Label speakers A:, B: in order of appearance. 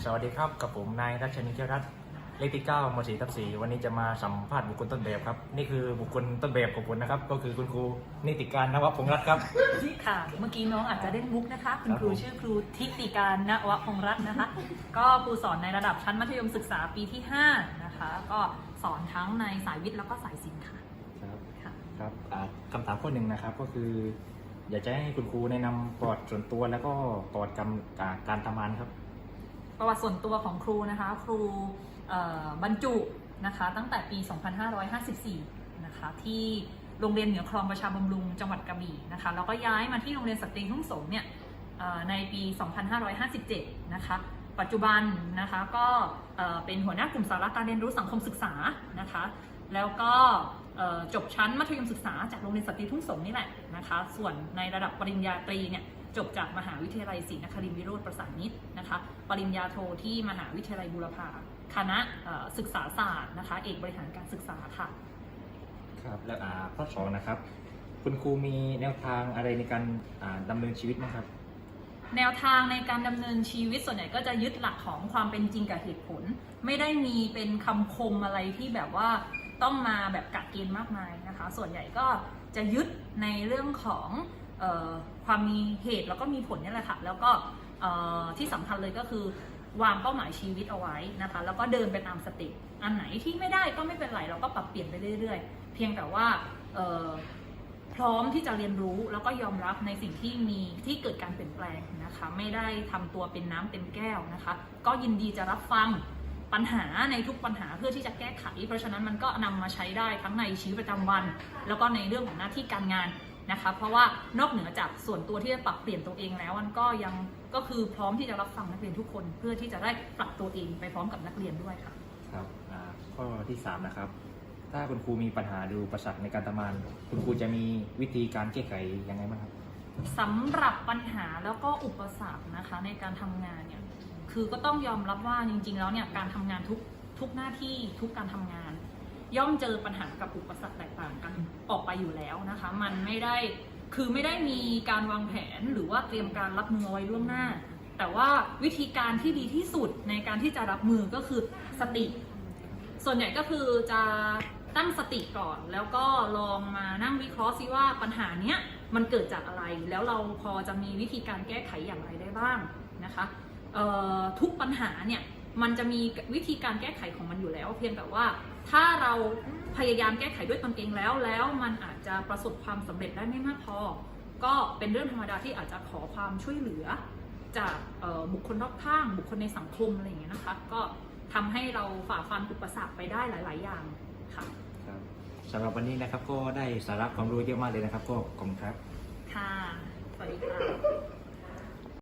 A: สวัสดีครับกับผมนายรัชนิจรัตน์เลขที่9มสีทับสีวันนี้จะมาสัมภาษณ์บุคคลต้นแบบครับ นี่คือบุคคลต้นแบบของผมนะครับ ก็คือคุณครูนิติการนวพงษ์รัตน์ครับ
B: ค่ะ เมื่อกี้น้องอาจจะเล่นมุกนะคะ คุณครู
A: ครับผม
B: ชื่อครูทิติการณวพงษ์รัตน์นะคะ ก็ครูสอนในระดับชั้นมัธยมศึกษาปีที่ 5 นะคะ ก็สอนทั้งในสายวิทย์แล้วก็สายศิลป์ค่ะ
A: ครับ
B: ค่ะ
A: ครับอ่าคำถามข้อหนึ่งนะครับก็คือ อยากจะให้คุณครูแนะนำประวัติส่วนตัวแล้วก็ประวัติการอ่าการทำงานครับ
B: ประวัติส่วนตัวของครูนะคะ ครูบรรจุนะคะตั้งแต่ปี 2554 นะคะที่โรงเรียนเหนือคลองประชาบำรุงจังหวัดกระบี่นะคะแล้วก็ย้ายมาที่โรงเรียนสตรีทุ่งสงเนี่ยในปี 2557 นะคะปัจจุบันนะคะก็เอ่อเป็นหัวหน้ากลุ่มสาระการเรียนรู้สังคมศึกษานะคะแล้วก็จบชั้นมัธยมศึกษาจากโรงเรียนสตรีทุ่งสงนี่แหละนะคะส่วนในระดับปริญญาตรีเนี่ย จบจากมหาวิทยาลัยศรีนครินทรวิโรธประสานมิตรนะคะ ปริญญาโทที่มหาวิทยาลัยบูรพาคณะเอ่อศึกษาศาสตร์นะคะเอกบริหารการศึกษาค่ะ
A: ครับแล้วอ่าข้อสองนะครับ คุณครูมีแนวทางอะไรในการอ่าดำเนินชีวิตนะครับ
B: แนวทางในการดำเนินชีวิตส่วนใหญ่ก็จะยึดหลักของความเป็นจริงกับเหตุผล ไม่ได้มีเป็นคำคมอะไรที่แบบว่าต้องมาแบบกักเกณฑ์มากมายนะคะ ส่วนใหญ่ก็จะยึดในเรื่องของเออ ความมีเหตุแล้วก็มีผลนี่แหละค่ะ แล้วก็ที่สำคัญเลยก็คือวางเป้าหมายชีวิตเอาไว้นะคะ แล้วก็เดินไปตามสเติอันไหนที่ไม่ได้ก็ไม่เป็นไรเราก็ปรับเปลี่ยนไปเรื่อยๆ เพียงแต่ว่าพร้อมที่จะเรียนรู้แล้วก็ยอมรับในสิ่งที่มีที่เกิดการเปลี่ยนแปลงนะคะ ไม่ได้ทำตัวเป็นน้ำเต็มแก้วนะคะ ก็ยินดีจะรับฟังปัญหาในทุกปัญหาเพื่อที่จะแก้ไข เพราะฉะนั้นมันก็นำมาใช้ได้ทั้งในชีวิตประจำวัน แล้วก็ในเรื่องของหน้าที่การงาน นะคะ เพราะว่านอกเหนือจากส่วนตัวที่จะปรับเปลี่ยนตัวเองแล้วมันก็ยังก็คือพร้อมที่จะรับฟังนักเรียนทุกคน เพื่อที่จะได้ปรับตัวเองไปพร้อมกับนักเรียนด้วยค่ะ
A: ครับอ่าข้อที่สามนะครับ ถ้าคุณครูมีปัญหาหรืออุปสรรคในการทำงาน คุณครูจะมีวิธีการแก้ไขยังไงบ้างครับ
B: สำหรับปัญหาแล้วก็อุปสรรคนะคะในการทำงานเนี่ยคือก็ต้องยอมรับว่าจริง ๆ แล้วเนี่ยการทำงานทุกทุกหน้าที่ทุกการทำงาน ย่อมเจอปัญหากับอุปสรรคแตกต่างกันออกไปอยู่แล้วนะคะ มันไม่ได้คือไม่ได้มีการวางแผนหรือว่าเตรียมการรับมือไว้ล่วงหน้า แต่ว่าวิธีการที่ดีที่สุดในการที่จะรับมือก็คือสติ ส่วนใหญ่ก็คือจะตั้งสติก่อนแล้วก็ลองมานั่งวิเคราะห์ซิว่าปัญหาเนี้ยมันเกิดจากอะไร แล้วเราพอจะมีวิธีการแก้ไขอย่างไรได้บ้างนะคะทุกปัญหาเนี่ย มันจะมีวิธีการแก้ไขของมันอยู่แล้ว เพียงแต่ว่าถ้าเราพยายามแก้ไขด้วยตนเองแล้ว แล้วมันอาจจะประสบความสำเร็จได้ไม่มากพอ ก็เป็นเรื่องธรรมดาที่อาจจะขอความช่วยเหลือ จากเอ่อบุคคลรอบข้าง บุคคลในสังคมอะไรอย่างเงี้ยนะคะ ก็ทำให้เราฝ่าฟันอุปสรรคไปได้หลาย ๆ อย่างค่ะ
A: ครับสำหรับวันนี้นะครับก็ได้สาระความรู้เยอะมากเลยนะครับ ก็ขอบคุณครับ
B: ค่ะ สวัสดีค่ะ